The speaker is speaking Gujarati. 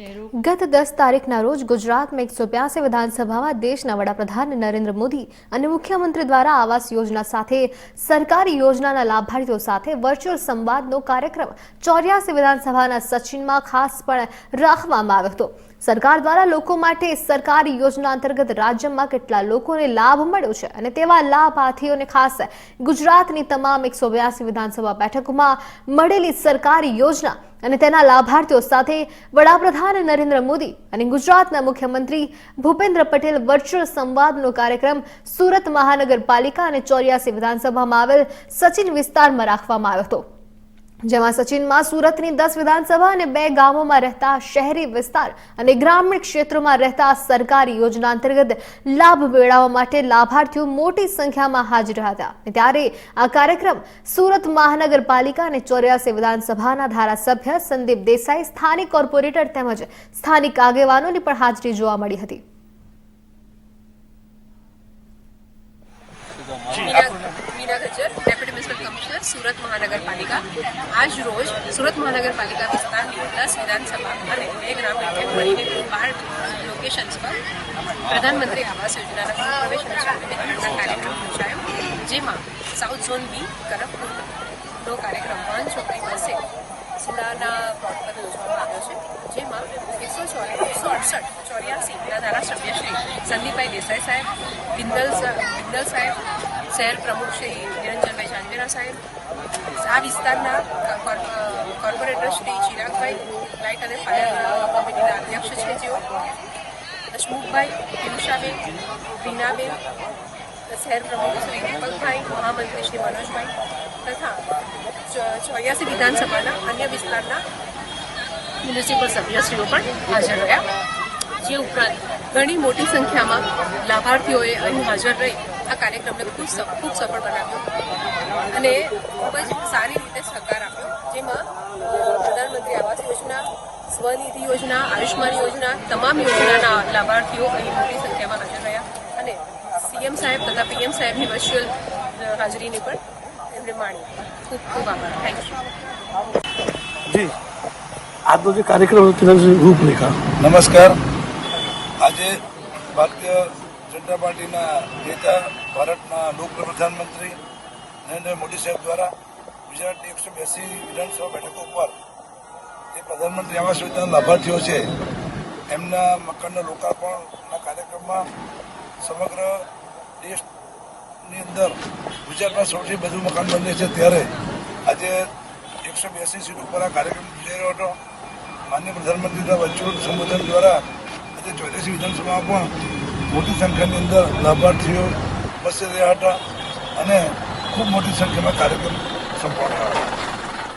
ગત દસ તારીખના રોજ ગુજરાતમાં એકસો બ્યાસી વિધાનસભામાં દેશના વડાપ્રધાન નરેન્દ્ર મોદી અને મુખ્યમંત્રી દ્વારા આવાસ યોજના સાથે, સરકારી યોજનાના લાભાર્થીઓ સાથે વર્ચ્યુઅલ સંવાદનો કાર્યક્રમ ચોર્યાસી વિધાનસભાના સચિનમાં ખાસ પણ રાખવામાં આવ્યો હતો. સરકાર દ્વારા લોકો માટે સરકારી યોજના અંતર્ગત રાજ્યમાં કેટલા લોકોને લાભ મળ્યો છે અને તેવા લાભાર્થીઓને ખાસ ગુજરાતની તમામ એકસો બ્યાસી વિધાનસભા બેઠકોમાં મળેલી સરકારી યોજના અને તેના લાભાર્થીઓ સાથે વડાપ્રધાન નરેન્દ્ર મોદી અને ગુજરાતના મુખ્યમંત્રી ભૂપેન્દ્ર પટેલ વર્ચ્યુઅલ સંવાદનો કાર્યક્રમ સુરત મહાનગરપાલિકા અને ચોર્યાસી વિધાનસભામાં આવેલ સચિન વિસ્તારમાં રાખવામાં આવ્યો હતો. જેમાં સચિનમાં સુરતની દસ વિધાનસભા અને બે ગામોમાં રહેતા શહેરી વિસ્તાર અને ગ્રામીણ ક્ષેત્રોમાં રહેતા સરકારી યોજના અંતર્ગત લાભ મેળવવા માટે લાભાર્થીઓ મોટી સંખ્યામાં હાજર હતા. ત્યારે આ કાર્યક્રમ સુરત મહાનગરપાલિકા અને ચોર્યાસી વિધાનસભાના ધારાસભ્ય સંદીપ દેસાઈ સ્થાનિક કોર્પોરેટર તેમજ સ્થાનિક આગેવાનોની પણ હાજરી જોવા મળી હતી. મીના સુરત મહાનગરપાલિકા. આજ રોજ સુરત મહાનગરપાલિકા વિસ્તારની દસ વિધાનસભા અને બે ગ્રામ પંચાયત મળીને કુલ બાર લોકેશન્સ પર પ્રધાનમંત્રી આવાસ યોજનાના પ્રવેશ કાર્યક્રમ યોજાયો, જેમાં સાઉથ ઝોન બી કરપુરનો કાર્યક્રમ વન છોકરી પાસે સુડાના પ્લોટ પર યોજવામાં આવ્યો છે, જેમાં એકસો એકસો અડસઠ ચોર્યાસીના ધારાસભ્ય શ્રી સંદીપભાઈ દેસાઈ સાહેબ, બિંદલ બિંદલ સાહેબ શહેર પ્રમુખ શ્રી નિરંજનભાઈ ચાંદવેરા સાહેબ, આ વિસ્તારના કોર્પ- કોર્પોરેટર શ્રી ચિરાગભાઈ, લાઇટ અને ફાયર કમિટીના અધ્યક્ષ છે જેઓ. હસમુખભાઈ પિયુષાબેન રીનાબેન શહેર પ્રમુખ શ્રી દીપકભાઈ મહામંત્રી શ્રી મનોજભાઈ તથા ચોર્યાસી વિધાનસભાના અન્ય વિસ્તારના મ્યુનિસિપલ સભ્યશ્રીઓ પણ હાજર રહ્યા. જે ઉપરાંત ઘણી મોટી સંખ્યામાં લાભાર્થીઓએ અહીં હાજર રહી. આ કાર્યક્રમને ખૂબ ખૂબ સફળ બનાવ્યો. અને ખૂબ જ સારી રીતે સહકાર આપ્યો. જેમાં પ્રધાનમંત્રી આવાસ યોજના સ્વનિધિ યોજના આયુષ્માન યોજના તમામ યોજનાના લાભાર્થીઓ અહીં મોટી સંખ્યામાં હાજર રહ્યા. અને સીએમ સાહેબ તથા પીએમ સાહેબની વર્ચ્યુઅલ હાજરીને પણ એમણે માણી. ખૂબ ખૂબ આભાર. Thank you ji. આજનો જે કાર્યક્રમ હતો તેના રૂપરેખા. નમસ્કાર. આજે ભારતીય જનતા પાર્ટીના નેતા, ભારતના લોકપ્રિય પ્રધાનમંત્રી નરેન્દ્ર મોદી સાહેબ દ્વારા ગુજરાતની એકસો બેસી વિધાનસભા બેઠકો ઉપર જે પ્રધાનમંત્રી આવાસ યોજના લાભાર્થીઓ છે, એમના મકાનના લોકાર્પણના કાર્યક્રમમાં સમગ્ર દેશની અંદર ગુજરાતમાં સૌથી વધુ મકાન બને છે. ત્યારે આજે એકસો બેસી સીટ ઉપર આ કાર્યક્રમ યોજાઈ રહ્યો હતો. માન્ય પ્રધાનમંત્રીના વર્ચ્યુઅલ સંબોધન દ્વારા આજે ચોર્યાસી વિધાનસભામાં પણ મોટી સંખ્યાની અંદર લાભાર્થીઓ ઉપસ્થિત રહ્યા હતા અને ખૂબ મોટી સંખ્યામાં કાર્યક્રમ સંપન્ન